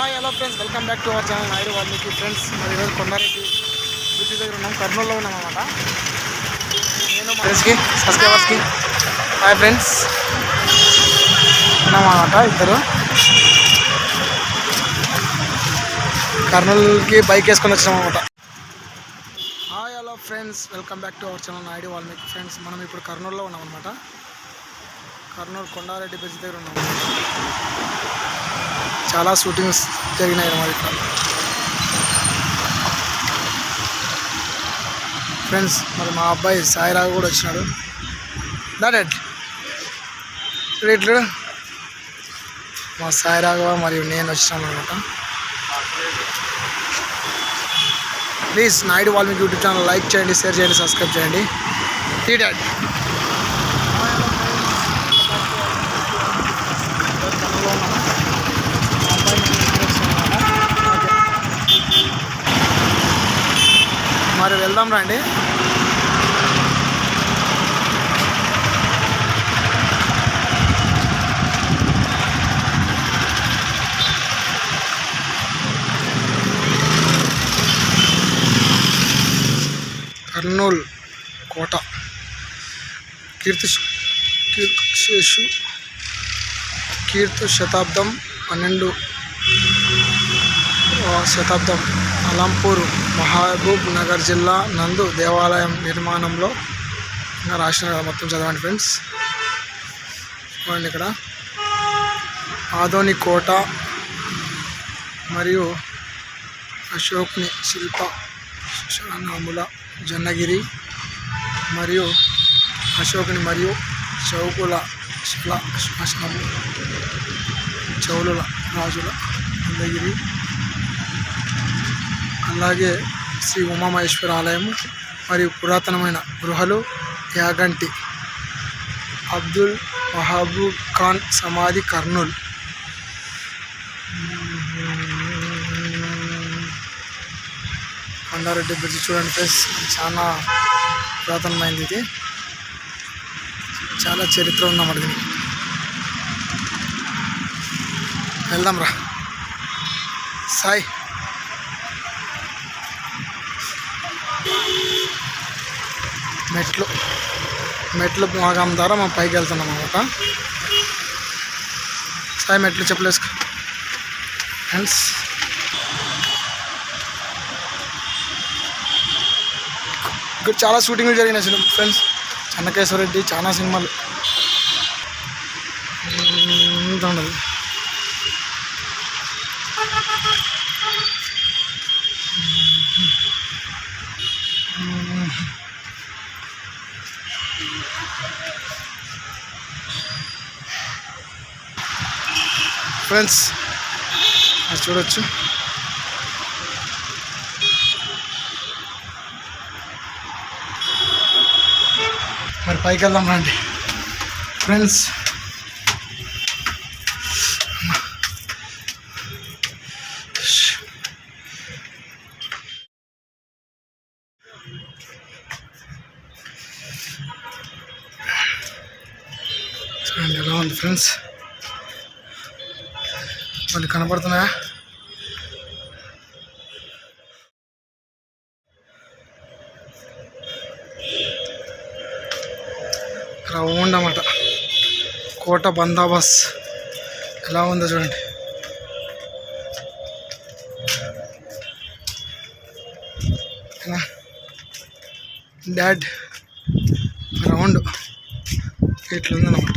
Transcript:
Hi hello friends welcome back to our channel Naidu వాళ్ళకి friends మరి ఈరోజు Kondareddy bridge దగ్గర ఉన్నాం. కర్నూలులో ఉన్నాం అనమాట నేను మా ఫ్రెండ్స్కి సబ్స్క్రైబర్స్కి. హాయ్ ఫ్రెండ్స్ ఉన్నాం అనమాట ఇద్దరు. కర్నూలుకి బైక్ వేసుకొని వచ్చినాం అనమాట hi hello friends welcome back to our channel Naidu Valmiki friends మనం ఇప్పుడు కర్నూలులో ఉన్నాం అనమాట కర్నూలు కొండారెడ్డి బ్రిడ్జ్ దగ్గర ఉన్నాం. చాలా షూటింగ్స్ జరిగినాయి అన్నమాట ఇక్కడ. ఫ్రెండ్స్ మరి మా అబ్బాయి సాయిరావు కూడా వచ్చినాడు. దాడెడ్ ఇట్లు మా సాయిరాఘవ మరియు నేను వచ్చినాను అనమాట please Naidu Valmiki YouTube channel like చేయండి షేర్ చేయండి సబ్స్క్రైబ్ చేయండి. టీ డాడ్ మరి వెళ్దాం రండి. కర్నూలు కోట. కీర్తి కీర్తిశేషు కీర్తి శతాబ్దం పన్నెండు శతాబ్దం అలంపూర్ మహబూబ్ నగర్ జిల్లా నందు దేవాలయం నిర్మాణంలో ఇంకా రాసిన మొత్తం చదవండి ఫ్రెండ్స్ చూడండి ఇక్కడ. ఆదోని కోట మరియు అశోక్ని శిల్ప శరణాముల జన్నగిరి మరియు అశోకుని మరియు చౌకుల శిల శ్మశానము చౌలుల రాజుల జన్నగిరి అలాగే శ్రీ ఉమామహేశ్వర ఆలయం మరియు పురాతనమైన గృహలు యాగంటి అబ్దుల్ మహబూబ్ ఖాన్ సమాధి కర్నూల్. కొండారెడ్డి బ్రిడ్జ్ చూడండి ఫ్రెండ్స్ చాలా పురాతనమైంది ఇది. చాలా చరిత్ర ఉందన్నమాట దీనికి. వెళ్దాం రా సాయి. మెట్లు. మెట్లు మార్గం ద్వారా మనం పైకి వెళ్తున్నాం అనమాట సాయి మెట్లు చెప్పలేసుకో ఫ్రెండ్స్. ఇక్కడ చాలా షూటింగ్లు జరిగినాయి సినిమా ఫ్రెండ్స్. చెన్నకేశ్వర రెడ్డి చాలా సినిమాలు. ఉండదు. ఫ్రెండ్స్. అది చూడొచ్చు. మరి పైకి వెళ్దాం రండి. ఫ్రెండ్స్. చూడండి ఎలా ఉంది ఫ్రెండ్స్. మళ్ళీ కనపడుతున్నాయా రౌండ్ అన్నమాట కోట బందాబస్ ఎలా ఉందో చూడండి. డాడ్ రౌండ్. ఇట్లుందన్నమాట.